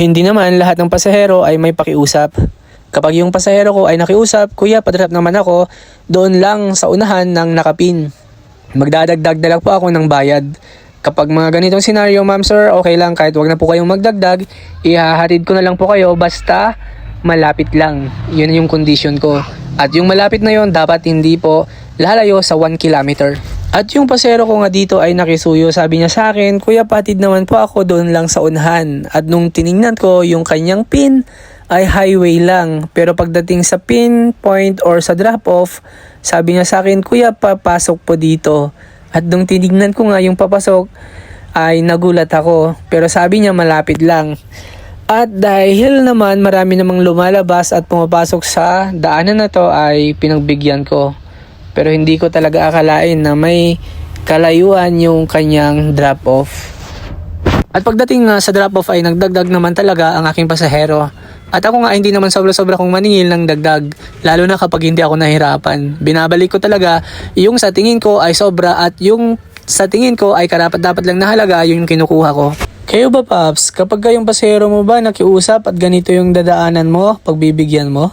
Hindi naman lahat ng pasahero ay may pakiusap. Kapag yung pasahero ko ay nakiusap, kuya, padrap naman ako, doon lang sa unahan ng nakapin. Magdadagdag na lang po ako ng bayad. Kapag mga ganitong senaryo, ma'am sir, okay lang kahit wag na po kayong magdagdag, ihahatid ko na lang po kayo basta malapit lang. Yun yung condition ko. At yung malapit na yon dapat hindi po lalayo sa 1 kilometer. At yung pasero ko nga dito ay nakisuyo, sabi niya sa akin, Kuya patid naman po ako doon lang sa unahan. At nung tiningnan ko, yung kanyang pin ay highway lang. Pero pagdating sa pin point or sa drop off, sabi niya sa akin, Kuya papasok po dito. At nung tinignan ko nga yung papasok, ay nagulat ako. Pero sabi niya malapit lang. At dahil naman marami namang lumalabas at pumapasok sa daanan na to ay pinagbigyan ko. Pero hindi ko talaga akalain na may kalayuan yung kanyang drop-off. At pagdating nga sa drop-off ay nagdagdag naman talaga ang aking pasahero. At ako nga hindi naman sobra-sobra kong maningil ng dagdag, lalo na kapag hindi ako nahirapan. Binabalik ko talaga yung sa tingin ko ay sobra at yung sa tingin ko ay karapat dapat lang na halaga yung kinukuha ko. Kayo ba, Paps? Kapag kayong pasahero mo ba nakiusap at ganito yung dadaanan mo, pagbibigyan mo?